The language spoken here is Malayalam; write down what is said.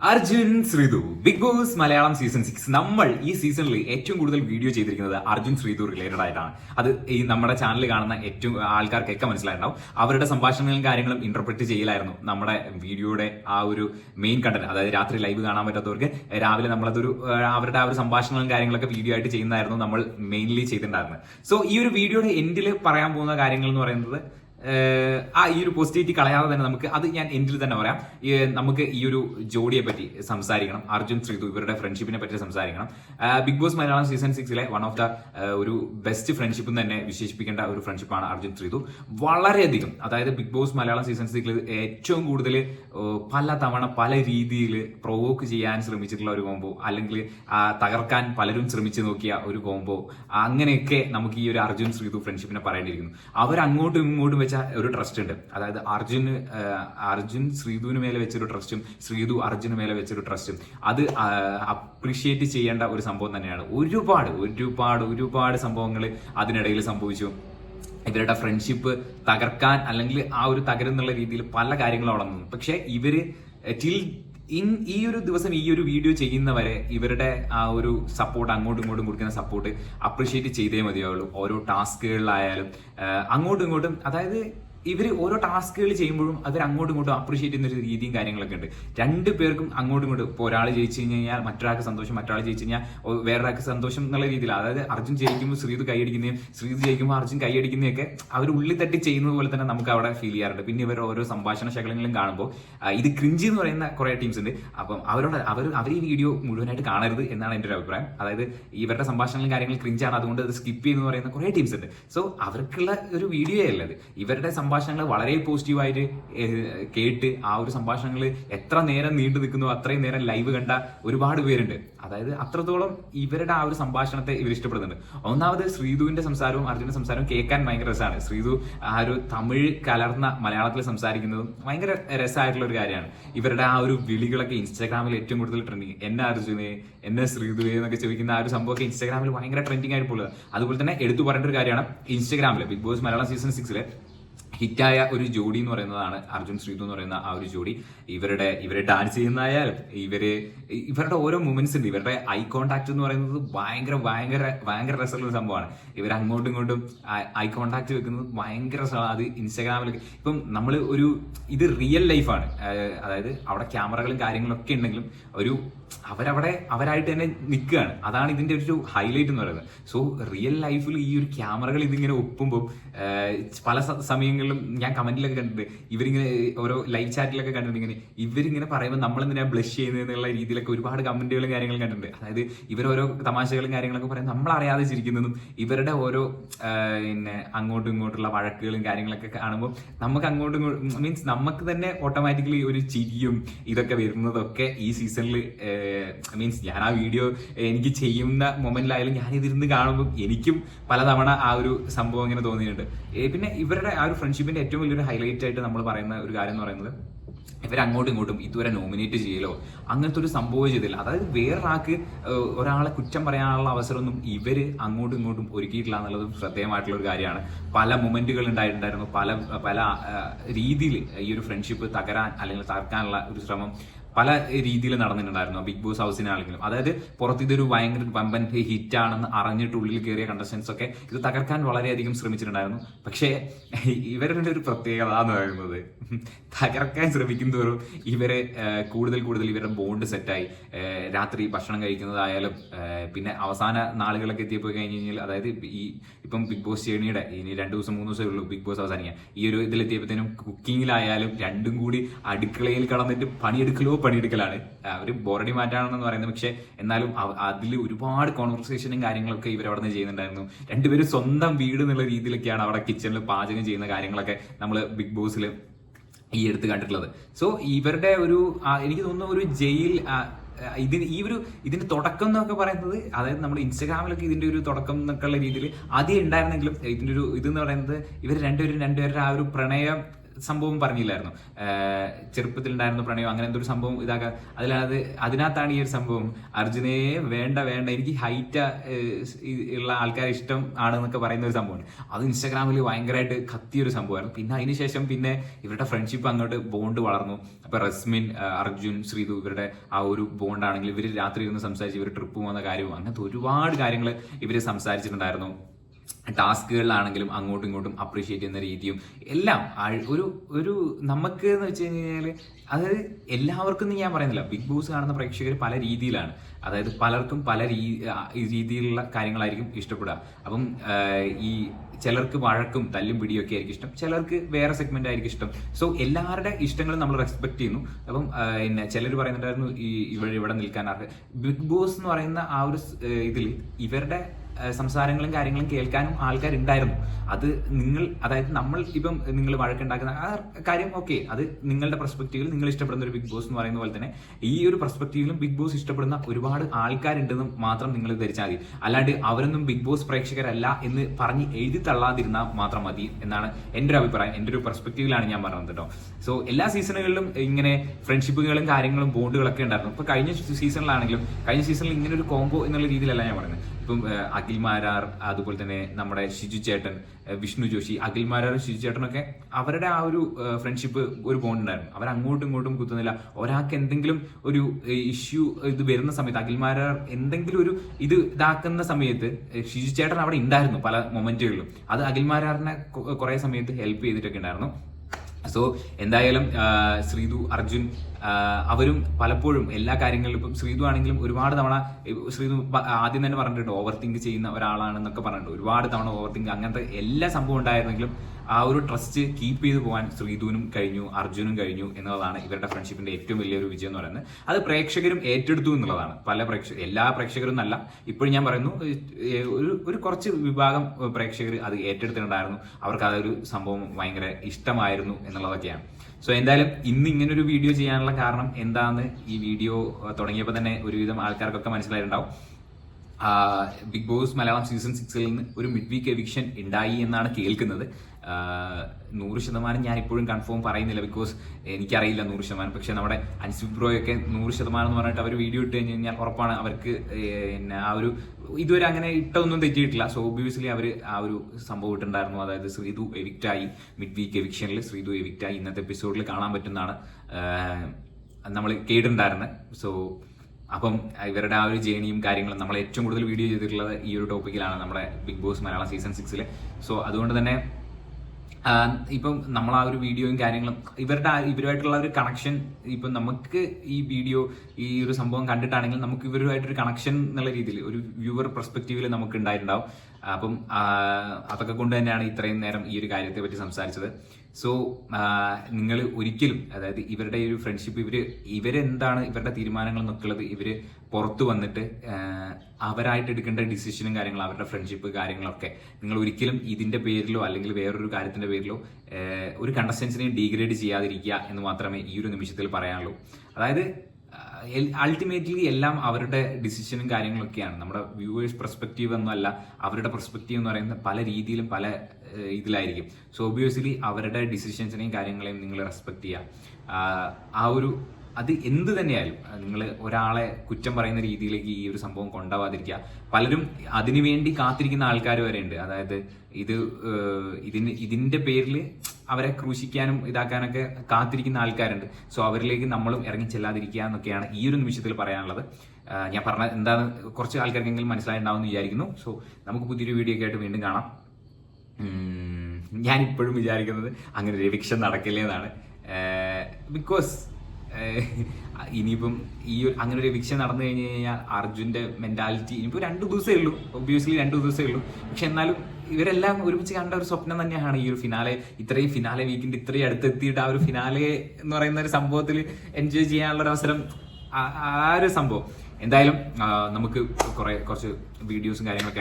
Arjun Sreethu Big Boss Malayalam season six നമ്മൾ ഈ സീസണിൽ ഏറ്റവും കൂടുതൽ വീഡിയോ ചെയ്തിരിക്കുന്നത് അർജുൻ ശ്രീതു റിലേറ്റഡ് ആയിട്ടാണ്. അത് ഈ നമ്മുടെ ചാനൽ കാണുന്ന ഏറ്റവും ആൾക്കാർക്കൊക്കെ മനസ്സിലായിട്ടുണ്ടാവും. അവരുടെ സംഭാഷണങ്ങളും കാര്യങ്ങളും ഇന്റർപ്രറ്റ് ചെയ്യലായിരുന്നു നമ്മുടെ വീഡിയോയുടെ ആ ഒരു മെയിൻ കണ്ടന്റ് അതായത് രാത്രി ലൈവ് കാണാൻ പറ്റാത്തവർക്ക് രാവിലെ നമ്മളതൊരു അവരുടെ ആ ഒരു സംഭാഷണങ്ങളും കാര്യങ്ങളൊക്കെ വീഡിയോ ആയിട്ട് ചെയ്യുന്നതായിരുന്നു നമ്മൾ മെയിൻലി ചെയ്തിട്ടുണ്ടായിരുന്നത്. സോ ഈ ഒരു വീഡിയോയുടെ എൻഡിൽ പറയാൻ പോകുന്ന കാര്യങ്ങൾ എന്ന് പറയുന്നത് ആ ഈ ഒരു പോസിറ്റിവിറ്റി കളയാതെ തന്നെ നമുക്ക് അത് ഞാൻ എൻഡിൽ തന്നെ പറയാം. നമുക്ക് ഈ ഒരു ജോഡിയെ പറ്റി സംസാരിക്കണം. അർജുൻ ശ്രീതു ഇവരുടെ ഫ്രണ്ട്ഷിപ്പിനെ പറ്റി സംസാരിക്കണം. ബിഗ് ബോസ് മലയാളം സീസൺ സിക്സിലെ വൺ ഓഫ് ദ ഒരു ബെസ്റ്റ് ഫ്രണ്ട്ഷിപ്പ് തന്നെ വിശേഷിപ്പിക്കേണ്ട ഒരു ഫ്രണ്ട്ഷിപ്പാണ് അർജുൻ ശ്രീതു. വളരെയധികം അതായത് ബിഗ് ബോസ് മലയാളം സീസൺ സിക്സിൽ ഏറ്റവും കൂടുതൽ പല തവണ പല രീതിയിൽ പ്രൊവോക്ക് ചെയ്യാൻ ശ്രമിച്ചിട്ടുള്ള ഒരു കോംബോ അല്ലെങ്കിൽ തകർക്കാൻ പലരും ശ്രമിച്ചു നോക്കിയ ഒരു കോംബോ അങ്ങനെയൊക്കെ നമുക്ക് ഈ ഒരു അർജുൻ ശ്രീതു ഫ്രണ്ട്ഷിപ്പിനെ പറയേണ്ടിയിരിക്കുന്നു. അവർ അങ്ങോട്ടും ഇങ്ങോട്ടും വെച്ച ഒരു ട്രസ്റ്റ് ഉണ്ട്. അതായത് അർജുന് അർജുൻ ശ്രീതുവിന് മേലെ വെച്ചൊരു ട്രസ്റ്റും ശ്രീധു അർജുന് മേലെ വെച്ചൊരു ട്രസ്റ്റും അത് അപ്രീഷിയേറ്റ് ചെയ്യേണ്ട ഒരു സംഭവം തന്നെയാണ്. ഒരുപാട് ഒരുപാട് ഒരുപാട് സംഭവങ്ങൾ അതിനിടയിൽ സംഭവിച്ചു. ഇവരുടെ ഫ്രണ്ട്ഷിപ്പ് തകർക്കാൻ അല്ലെങ്കിൽ ആ ഒരു തകരുന്നുള്ള രീതിയിൽ പല കാര്യങ്ങളും അവിടെ നിന്നു. പക്ഷെ ഇവർ ടിൽ ഇൻ ഈ ഒരു ദിവസം ഈ ഒരു വീഡിയോ ചെയ്യുന്നവരെ ഇവരുടെ ആ ഒരു സപ്പോർട്ട് അങ്ങോട്ടും ഇങ്ങോട്ടും കൊടുക്കുന്ന സപ്പോർട്ട് അപ്രീഷിയേറ്റ് ചെയ്തേ മതിയാവുള്ളൂ. ഓരോ ടാസ്കുകളിലായാലും അങ്ങോട്ടും ഇങ്ങോട്ടും അതായത് ഇവർ ഓരോ ടാസ്കുകൾ ചെയ്യുമ്പോഴും അവർ അങ്ങോട്ടും ഇങ്ങോട്ടും അപ്രീഷിയേറ്റ് ചെയ്യുന്ന ഒരു രീതിയും കാര്യങ്ങളൊക്കെ ഉണ്ട്. രണ്ട് പേർക്കും അങ്ങോട്ടും ഇങ്ങോട്ടും ഇപ്പോൾ ഒരാൾ ജയിച്ചു കഴിഞ്ഞാൽ മറ്റൊരാൾക്ക് സന്തോഷം മറ്റൊരാൾ ജയിച്ചു കഴിഞ്ഞാൽ വേറെ വേറൊരാൾക്ക് സന്തോഷം എന്നുള്ള രീതിയിൽ അതായത് അർജുൻ ജയിക്കുമ്പോൾ ശ്രീത് കൈയടിക്കുന്നതും ശ്രീത് ജയിക്കുമ്പോൾ അർജുൻ കൈയടിക്കുന്നതൊക്കെ അവർ ഉള്ളിൽ തട്ടി ചെയ്യുന്നത് പോലെ തന്നെ നമുക്ക് അവിടെ ഫീൽ ചെയ്യാറുണ്ട്. പിന്നെ ഇവർ ഓരോ സംഭാഷണ ശകലങ്ങളും കാണുമ്പോൾ ഇത് ക്രിഞ്ചി എന്ന് പറയുന്ന കുറേ ടീംസ് ഉണ്ട്. അപ്പം അവരോട് അവർ അവർ ഈ വീഡിയോ മുഴുവനായിട്ട് കാണരുത് എന്നാണ് എന്റെ ഒരു അഭിപ്രായം. അതായത് ഇവരുടെ സംഭാഷണങ്ങളും കാര്യങ്ങളും ക്രിഞ്ചാണ് അതുകൊണ്ട് അത് സ്കിപ്പ് ചെയ്യുന്നു പറയുന്ന കുറേ ടീംസ് ഉണ്ട്. സോ അവർക്കുള്ള ഒരു വീഡിയോ അല്ലത് ഇവരുടെ സംഭാഷണങ്ങൾ വളരെ പോസിറ്റീവായിട്ട് കേട്ട് ആ ഒരു സംഭാഷണങ്ങൾ എത്ര നേരം നീണ്ടു നിൽക്കുന്നു അത്രയും നേരം ലൈവ് കണ്ട ഒരുപാട് പേരുണ്ട്. അതായത് അത്രത്തോളം ഇവരുടെ ആ ഒരു സംഭാഷണത്തെ ഇവർ ഇഷ്ടപ്പെടുന്നുണ്ട്. ഒന്നാമത് ശ്രീധുവിന്റെ സംസാരവും അർജുന്റെ സംസാരവും കേൾക്കാൻ ഭയങ്കര രസമാണ്. ശ്രീധു ആ ഒരു തമിഴ് കലർന്ന മലയാളത്തിൽ സംസാരിക്കുന്നതും ഭയങ്കര രസമായിട്ടുള്ള ഒരു കാര്യമാണ്. ഇവരുടെ ആ ഒരു വിളികളൊക്കെ ഇൻസ്റ്റാഗ്രാമിൽ ഏറ്റവും കൂടുതൽ ട്രെൻഡിങ് എന്നെ അർജുനെ എന്നെ ശ്രീധുവെ എന്നൊക്കെ ചോദിക്കുന്ന ആ ഒരു സംഭവമൊക്കെ ഇൻസ്റ്റാഗ്രാമിൽ ഭയങ്കര ട്രെൻഡിങ് ആയിട്ട് പോകുന്നത് അതുപോലെ തന്നെ എടുത്തു പറയേണ്ട ഒരു കാര്യമാണ് ഇൻസ്റ്റാഗ്രാമിൽ ബിഗ് ബോസ് മലയാളം സീസൺ സിക്സിലെ ഹിറ്റായ ഒരു ജോഡി എന്ന് പറയുന്നതാണ് അർജുൻ ശ്രീതു എന്ന് പറയുന്ന ആ ഒരു ജോഡി. ഇവരുടെ ഇവരെ ഡാൻസ് ചെയ്യുന്നതായാലും ഇവർ ഇവരുടെ ഓരോ മൂമെന്റ്സ് ഉണ്ട്. ഇവരുടെ ഐ കോണ്ടാക്ട് എന്ന് പറയുന്നത് ഭയങ്കര ഭയങ്കര ഭയങ്കര രസമുള്ള സംഭവമാണ്. ഇവർ അങ്ങോട്ടും ഇങ്ങോട്ടും ഐ കോണ്ടാക്ട് വെക്കുന്നത് ഭയങ്കര അത് ഇൻസ്റ്റാഗ്രാമിലൊക്കെ ഇപ്പം നമ്മൾ ഒരു ഇത് റിയൽ ലൈഫാണ് അതായത് അവിടെ ക്യാമറകളും കാര്യങ്ങളൊക്കെ ഉണ്ടെങ്കിലും ഒരു അവരവിടെ അവരായിട്ട് തന്നെ നിൽക്കുകയാണ്. അതാണ് ഇതിന്റെ ഒരു ഹൈലൈറ്റ് എന്ന് പറയുന്നത്. സോ റിയൽ ലൈഫിൽ ഈ ഒരു ക്യാമറകൾ ഇതിങ്ങനെ ഒപ്പുമ്പോൾ പല സമയങ്ങളിലും ഞാൻ കമന്റിലൊക്കെ കണ്ടിട്ടുണ്ട്. ഇവരിങ്ങനെ ഓരോ ലൈവ് ചാറ്റിലൊക്കെ കണ്ടിട്ടുണ്ട് ഇങ്ങനെ. ഇവരിങ്ങനെ പറയുമ്പോൾ നമ്മളെന്തിനാ ബ്ലഷ് ചെയ്യുന്നത് എന്നുള്ള രീതിയിലൊക്കെ ഒരുപാട് കമന്റുകളും കാര്യങ്ങളും കണ്ടിട്ടുണ്ട്. അതായത് ഇവരോരോ തമാശകളും കാര്യങ്ങളൊക്കെ പറയും നമ്മൾ അറിയാതെ ചിരിക്കുന്നതും ഇവരുടെ ഓരോ പിന്നെ അങ്ങോട്ടും ഇങ്ങോട്ടുള്ള വഴക്കുകളും കാര്യങ്ങളൊക്കെ കാണുമ്പോൾ നമുക്ക് അങ്ങോട്ടും മീൻസ് നമുക്ക് തന്നെ ഓട്ടോമാറ്റിക്കലി ഒരു ചിരിയും ഇതൊക്കെ വരുന്നതൊക്കെ ഈ സീസണിൽ മീൻസ് ഞാൻ ആ വീഡിയോ എനിക്ക് ചെയ്യുന്ന മൊമെന്റിലായാലും ഞാൻ ഇതിരുന്ന് കാണുമ്പോൾ എനിക്കും പലതവണ ആ ഒരു സംഭവം ഇങ്ങനെ തോന്നിയിട്ടുണ്ട്. പിന്നെ ഇവരുടെ ആ ഒരു ഫ്രണ്ട്ഷിപ്പിന്റെ ഏറ്റവും വലിയൊരു ഹൈലൈറ്റ് ആയിട്ട് നമ്മൾ പറയുന്ന ഒരു കാര്യം എന്ന് പറയുന്നത് ഇവർ അങ്ങോട്ടും ഇങ്ങോട്ടും ഇതുവരെ നോമിനേറ്റ് ചെയ്യലോ അങ്ങനത്തെ ഒരു സംഭവം ചെയ്തില്ല. അതായത് വേറൊരാൾക്ക് ഒരാളെ കുറ്റം പറയാനുള്ള അവസരമൊന്നും ഇവർ അങ്ങോട്ടും ഇങ്ങോട്ടും ഒരുക്കിയിട്ടില്ല എന്നുള്ളത് ശ്രദ്ധേയമായിട്ടുള്ള ഒരു കാര്യമാണ്. പല മൊമെന്റുകൾ ഉണ്ടായിട്ടുണ്ടായിരുന്നു. പല പല രീതിയിൽ ഈ ഒരു ഫ്രണ്ട്ഷിപ്പ് തകരാൻ അല്ലെങ്കിൽ തകർക്കാനുള്ള ഒരു ശ്രമം പല രീതിയിൽ നടന്നിട്ടുണ്ടായിരുന്നു. Big boss ഹൗസിനെ ഹൗസിനാണെങ്കിലും. അതായത് പുറത്ത് ഇതൊരു ഭയങ്കര വമ്പൻ ഹിറ്റ് ആണെന്ന് അറിഞ്ഞിട്ട് ഉള്ളിൽ കയറിയ കണ്ടസ്റ്റൻസ് ഒക്കെ ഇത് തകർക്കാൻ വളരെയധികം ശ്രമിച്ചിട്ടുണ്ടായിരുന്നു. പക്ഷേ ഇവരുടെ ഒരു പ്രത്യേകത എന്ന് പറയുന്നത് തകർക്കാൻ ശ്രമിക്കും തോറും ഇവരെ കൂടുതൽ കൂടുതൽ ഇവരുടെ ബോണ്ട് സെറ്റായി രാത്രി ഭക്ഷണം കഴിക്കുന്നതായാലും പിന്നെ അവസാന നാളുകളൊക്കെ എത്തിയപ്പോൾ കഴിഞ്ഞ് കഴിഞ്ഞാൽ അതായത് ഈ ഇപ്പം ബിഗ് ബോസ് ജേണിയുടെ ഇനി രണ്ട് ദിവസം മൂന്ന് ദിവസമേ ഉള്ളൂ ബിഗ് ബോസ് അവസാനിക്കാൻ. ഈ ഒരു ഇതിലെത്തിയപ്പോഴത്തേനും കുക്കിങ്ങിലായാലും രണ്ടും കൂടി അടുക്കളയിൽ കടന്നിട്ട് പണിയെടുക്കലോ പണിയെടുക്കലാണ്. അവർ ബോറടി മാറ്റാണെന്ന് പറയുന്നത്. പക്ഷേ എന്നാലും അതിൽ ഒരുപാട് കോൺവെർസേഷനും കാര്യങ്ങളൊക്കെ ഇവർ അവിടെ നിന്ന് ചെയ്യുന്നുണ്ടായിരുന്നു. രണ്ടുപേരും സ്വന്തം വീട് എന്നുള്ള രീതിയിലൊക്കെയാണ് അവിടെ കിച്ചണിൽ പാചകം ചെയ്യുന്ന കാര്യങ്ങളൊക്കെ നമ്മൾ ബിഗ് ബോസിൽ ഈ എടുത്ത് കണ്ടിട്ടുള്ളത്. സോ ഇവരുടെ ഒരു എനിക്ക് തോന്നുന്നു ഒരു ജയിൽ ഇതിന് ഈ ഒരു ഇതിന്റെ തുടക്കം എന്നൊക്കെ പറയുന്നത് അതായത് നമ്മൾ ഇൻസ്റ്റാഗ്രാമിലൊക്കെ ഇതിന്റെ ഒരു തുടക്കം എന്നൊക്കെയുള്ള രീതിയിൽ ആദ്യം ഉണ്ടായിരുന്നെങ്കിലും ഇതിന്റെ ഒരു ഇതെന്ന് പറയുന്നത് ഇവർ രണ്ടുപേരും രണ്ടുപേരുടെ ആ ഒരു പ്രണയം സംഭവം പറഞ്ഞില്ലായിരുന്നു. ചെറുപ്പത്തിലുണ്ടായിരുന്ന പ്രണയം അങ്ങനെ എന്തൊരു സംഭവം ഇതാക്കുക അതിലത് അതിനകത്താണ് ഈ ഒരു സംഭവം. അർജുനെ വേണ്ട വേണ്ട എനിക്ക് ഹൈറ്റ് ഉള്ള ആൾക്കാരെ ഇഷ്ടം ആണെന്നൊക്കെ പറയുന്ന ഒരു സംഭവമാണ് അത് ഇൻസ്റ്റാഗ്രാമിൽ ഭയങ്കരമായിട്ട് കത്തിയൊരു സംഭവമായിരുന്നു. പിന്നെ അതിനുശേഷം പിന്നെ ഇവരുടെ ഫ്രണ്ട്ഷിപ്പ് അങ്ങോട്ട് ബോണ്ട് വളർന്നു. അപ്പൊ റസ്മിൻ അർജുൻ ശ്രീതു ഇവരുടെ ആ ഒരു ബോണ്ടാണെങ്കിൽ ഇവർ രാത്രി ഇരുന്ന് സംസാരിച്ച് ഇവർ ട്രിപ്പ് പോകുന്ന കാര്യവും അങ്ങനത്തെ ഒരുപാട് കാര്യങ്ങൾ ഇവർ സംസാരിച്ചിട്ടുണ്ടായിരുന്നു. ടാസ്കുകളിലാണെങ്കിലും അങ്ങോട്ടും ഇങ്ങോട്ടും അപ്രീഷിയേറ്റ് ചെയ്യുന്ന രീതിയും എല്ലാം ഒരു ഒരു നമുക്ക് എന്ന് വെച്ച് കഴിഞ്ഞാൽ അതായത് എല്ലാവർക്കും ഞാൻ പറയുന്നില്ല. ബിഗ് ബോസ് കാണുന്ന പ്രേക്ഷകർ പല രീതിയിലാണ്. അതായത് പലർക്കും പല രീതിയിലുള്ള കാര്യങ്ങളായിരിക്കും ഇഷ്ടപ്പെടുക. അപ്പം ഈ ചിലർക്ക് വഴക്കും തല്ലും പിടിയും ഒക്കെ ആയിരിക്കും ഇഷ്ടം. ചിലർക്ക് വേറെ സെഗ്മെന്റ് ആയിരിക്കും ഇഷ്ടം. സോ എല്ലാവരുടെ ഇഷ്ടങ്ങളും നമ്മൾ റെസ്പെക്ട് ചെയ്യുന്നു. അപ്പം പിന്നെ ചിലർ പറയുന്നുണ്ടായിരുന്നു ഈ ഇവർ ഇവിടെ നിൽക്കാൻ ബിഗ് ബോസ് എന്ന് പറയുന്ന ആ ഒരു ഇതിൽ ഇവരുടെ സംസാരങ്ങളും കാര്യങ്ങളും കേൾക്കാനും ആൾക്കാരുണ്ടായിരുന്നു. അത് നിങ്ങൾ അതായത് നമ്മൾ ഇപ്പം നിങ്ങൾ വഴക്കുണ്ടാക്കുന്ന ആ കാര്യം ഓക്കെ. അത് നിങ്ങളുടെ പെർസ്പെക്റ്റീവിൽ നിങ്ങൾ ഇഷ്ടപ്പെടുന്ന ഒരു ബിഗ് ബോസ് എന്ന് പറയുന്ന പോലെ തന്നെ ഈ ഒരു പെർസ്പെക്റ്റീവിലും ബിഗ് ബോസ് ഇഷ്ടപ്പെടുന്ന ഒരുപാട് ആൾക്കാരുണ്ടെന്ന് മാത്രം നിങ്ങൾ ധരിച്ചാൽ മതി. അല്ലാണ്ട് അവരൊന്നും ബിഗ് ബോസ് പ്രേക്ഷകരല്ല എന്ന് പറഞ്ഞ് എഴുതി തള്ളാതിരുന്നാൽ മാത്രം മതി എന്നാണ് എന്റെ ഒരു അഭിപ്രായം. എന്റെ ഒരു പെർസ്പെക്റ്റീവിലാണ് ഞാൻ പറഞ്ഞത് കേട്ടോ. സോ എല്ലാ സീസണുകളിലും ഇങ്ങനെ ഫ്രണ്ട്ഷിപ്പുകളും കാര്യങ്ങളും ബോണ്ടുകളൊക്കെ ഉണ്ടായിരുന്നു. ഇപ്പൊ കഴിഞ്ഞ സീസണിലാണെങ്കിലും കഴിഞ്ഞ സീസണിൽ ഇങ്ങനെ ഒരു കോംബോ എന്നുള്ള രീതിയിലല്ല ഞാൻ പറയുന്നത്. ഇപ്പം അഖിൽ മാരാർ അതുപോലെ തന്നെ നമ്മുടെ ഷിജു ചേട്ടൻ വിഷ്ണു ജോഷി അഖിൽ മാരാർ ഷിജു ചേട്ടനൊക്കെ അവരുടെ ആ ഒരു ഫ്രണ്ട്ഷിപ്പ് ഒരു ബോണ്ട് ഉണ്ടായിരുന്നു. അവർ അങ്ങോട്ടും ഇങ്ങോട്ടും കുത്തുന്നില്ല. ഒരാൾക്ക് എന്തെങ്കിലും ഒരു ഇഷ്യൂ ഇത് വരുന്ന സമയത്ത് അഖിൽ മാരാർ എന്തെങ്കിലും ഒരു ഇത് ഇതാക്കുന്ന സമയത്ത് ഷിജു ചേട്ടൻ അവിടെ ഉണ്ടായിരുന്നു പല മൊമെന്റുകളിലും. അത് അഖിൽ മാരാറിനെ കുറെ സമയത്ത് ഹെൽപ്പ് ചെയ്തിട്ടൊക്കെ ഉണ്ടായിരുന്നു. സോ എന്തായാലും ശ്രീതു അർജുൻ അവരും പലപ്പോഴും എല്ലാ കാര്യങ്ങളിലും ഇപ്പം ശ്രീതു ആണെങ്കിലും ഒരുപാട് തവണ ശ്രീതു ആദ്യം തന്നെ പറഞ്ഞിട്ടുണ്ട് ഓവർ തിങ്ക് ചെയ്യുന്ന ഒരാളാണെന്നൊക്കെ പറഞ്ഞിട്ടുണ്ട്. ഒരുപാട് തവണ ഓവർ തിങ്ക് അങ്ങനത്തെ എല്ലാ സംഭവം ഉണ്ടായിരുന്നെങ്കിലും ആ ഒരു ട്രസ്റ്റ് കീപ്പ് ചെയ്തു പോകാൻ ശ്രീതുവിനും കഴിഞ്ഞു അർജുനും കഴിഞ്ഞു എന്നുള്ളതാണ് ഇവരുടെ ഫ്രണ്ട്ഷിപ്പിന്റെ ഏറ്റവും വലിയൊരു വിജയം എന്ന് പറയുന്നത്. അത് പ്രേക്ഷകരും ഏറ്റെടുത്തു എന്നുള്ളതാണ്. പല പ്രേക്ഷക എല്ലാ പ്രേക്ഷകരും എന്നല്ല ഇപ്പോഴും ഞാൻ പറയുന്നു ഒരു ഒരു കുറച്ച് വിഭാഗം പ്രേക്ഷകർ അത് ഏറ്റെടുത്തിട്ടുണ്ടായിരുന്നു. അവർക്ക് അതൊരു സംഭവം ഭയങ്കര ഇഷ്ടമായിരുന്നു എന്നുള്ളതൊക്കെയാണ്. സോ എന്തായാലും ഇന്ന് ഇങ്ങനെ ഒരു വീഡിയോ ചെയ്യാനുള്ള കാരണം എന്താണെന്ന് ഈ വീഡിയോ തുടങ്ങിയപ്പോൾ തന്നെ ഒരുവിധം ആൾക്കാർക്കൊക്കെ മനസ്സിലായിട്ടുണ്ടാവും. ബിഗ് ബോസ് മലയാളം സീസൺ സിക്സിൽ നിന്ന് ഒരു മിഡ് വീക്ക് എവിക്ഷൻ ഉണ്ടായി എന്നാണ് കേൾക്കുന്നത്. നൂറ് ശതമാനം ഞാൻ ഇപ്പോഴും കൺഫേം പറയുന്നില്ല ബിക്കോസ് എനിക്കറിയില്ല നൂറ് ശതമാനം. പക്ഷെ നമ്മുടെ അൻസിബ് ബ്രോയൊക്കെ നൂറ് ശതമാനം എന്ന് പറഞ്ഞിട്ട് അവർ വീഡിയോ ഇട്ട് കഴിഞ്ഞ് കഴിഞ്ഞാൽ ഉറപ്പാണ് അവർക്ക് പിന്നെ ആ ഒരു ഇതുവരെ അങ്ങനെ ഇട്ടൊന്നും തെറ്റിയിട്ടില്ല. സോ ഒബ്വിയസ്ലി അവർ ആ ഒരു സംഭവം ഇട്ടുണ്ടായിരുന്നു അതായത് ശ്രീതു എവിക്റ്റായി മിഡ് വീക്ക് എവിക്ഷനിൽ ശ്രീതു എവിക്റ്റായി ഇന്നത്തെ എപ്പിസോഡിൽ കാണാൻ പറ്റുന്നതാണ്. നമ്മൾ കേട്ടിട്ടുണ്ടായിരുന്നത് സോ അപ്പം ഇവരുടെ ആ ഒരു ജേണിയും കാര്യങ്ങളും നമ്മൾ ഏറ്റവും കൂടുതൽ വീഡിയോ ചെയ്തിട്ടുള്ളത് ഈ ഒരു ടോപ്പിക്കിലാണ് നമ്മുടെ ബിഗ് ബോസ് മലയാളം സീസൺ സിക്സിൽ സോ അതുകൊണ്ട് തന്നെ ഇപ്പം നമ്മൾ ആ ഒരു വീഡിയോയും കാര്യങ്ങളും ഇവരുടെ ഇവരുമായിട്ടുള്ള ഒരു കണക്ഷൻ ഇപ്പം നമുക്ക് ഈ വീഡിയോ ഈ ഒരു സംഭവം കണ്ടിട്ടാണെങ്കിൽ നമുക്ക് ഇവരുമായിട്ടൊരു കണക്ഷൻ എന്നുള്ള രീതിയിൽ ഒരു വ്യൂവർ പെർസ്പെക്റ്റീവിൽ നമുക്ക് ഉണ്ടായിട്ടുണ്ടാവും. അപ്പം അതൊക്കെ കൊണ്ട് തന്നെയാണ് ഇത്രയും നേരം ഈ ഒരു കാര്യത്തെ പറ്റി സംസാരിച്ചത്. സോ നിങ്ങൾ ഒരിക്കലും അതായത് ഇവരുടെ ഒരു ഫ്രണ്ട്ഷിപ്പ് ഇവർ ഇവരെന്താണ് ഇവരുടെ തീരുമാനങ്ങൾ എന്നൊക്കെ ഇവർ പുറത്തു വന്നിട്ട് അവരായിട്ട് എടുക്കേണ്ട ഡിസിഷനും കാര്യങ്ങളും അവരുടെ ഫ്രണ്ട്ഷിപ്പ് കാര്യങ്ങളൊക്കെ നിങ്ങൾ ഒരിക്കലും ഇതിന്റെ പേരിലോ അല്ലെങ്കിൽ വേറൊരു കാര്യത്തിന്റെ പേരിലോ ഒരു കണ്ടസ്റ്റൻസിനെ ഡീഗ്രേഡ് ചെയ്യാതിരിക്കുക എന്ന് മാത്രമേ ഈ ഒരു നിമിഷത്തിൽ പറയാനുള്ളൂ. അതായത് അൾട്ടിമേറ്റ്ലി എല്ലാം അവരുടെ ഡിസിഷനും കാര്യങ്ങളൊക്കെയാണ്. നമ്മുടെ വ്യൂവേഴ്സ് പെർസ്പെക്റ്റീവ് ഒന്നുമല്ല അവരുടെ പെർസ്പെക്റ്റീവ് എന്ന് പറയുന്നത് പല രീതിയിലും പല ഇതിലായിരിക്കും. സോ ഒബിയസ്ലി അവരുടെ ഡിസിഷൻസിനെയും കാര്യങ്ങളെയും നിങ്ങൾ റെസ്പെക്ട് ചെയ്യുക. ആ ഒരു അത് എന്ത് തന്നെയായാലും നിങ്ങൾ ഒരാളെ കുറ്റം പറയുന്ന രീതിയിലേക്ക് ഈ ഒരു സംഭവം കൊണ്ടുപോകാതിരിക്കുക. പലരും അതിനുവേണ്ടി കാത്തിരിക്കുന്ന ആൾക്കാർ വരെ ഉണ്ട് അതായത് ഇത് ഇതിന് ഇതിന്റെ പേരിൽ അവരെ ക്രൂശിക്കാനും ഇതാക്കാനൊക്കെ കാത്തിരിക്കുന്ന ആൾക്കാരുണ്ട്. സോ അവരിലേക്ക് നമ്മളും ഇറങ്ങി ചെല്ലാതിരിക്കുക എന്നൊക്കെയാണ് ഈ ഒരു നിമിഷത്തിൽ പറയാനുള്ളത്. ഞാൻ പറഞ്ഞ എന്താണ് കുറച്ച് ആൾക്കാർക്കെങ്കിലും മനസ്സിലായിട്ടുണ്ടാവും എന്ന് വിചാരിക്കുന്നു. സോ നമുക്ക് പുതിയൊരു വീഡിയോ ഒക്കെ ആയിട്ട് വീണ്ടും കാണാം. ഞാൻ ഇപ്പോഴും വിചാരിക്കുന്നത് അങ്ങനെ ഒരു എവിക്ഷൻ നടക്കില്ല എന്നാണ്. ബിക്കോസ് ഇനിയിപ്പം ഈ അങ്ങനെ ഒരു വിക്ഷ നടന്നു കഴിഞ്ഞ് കഴിഞ്ഞാൽ അർജുന്റെ മെന്റാലിറ്റി ഇനിയിപ്പോൾ രണ്ട് ദിവസമേ ഉള്ളൂ. ഒബ്വിയസ്ലി രണ്ട് ദിവസമേ ഉള്ളൂ. പക്ഷെ എന്നാലും ഇവരെല്ലാം ഒരുമിച്ച് കണ്ട ഒരു സ്വപ്നം തന്നെയാണ് ഈ ഒരു ഫിനാലെ ഇത്രയും ഫിനാലെ വീക്കിന്റെ ഇത്രയും അടുത്തെത്തിയിട്ട് ആ ഒരു ഫിനാലെ എന്ന് പറയുന്ന ഒരു സംഭവത്തിൽ എൻജോയ് ചെയ്യാനുള്ള ഒരു അവസരം ആ ഒരു സംഭവം. എന്തായാലും നമുക്ക് കുറെ കുറച്ച് വീഡിയോസും കാര്യങ്ങളൊക്കെ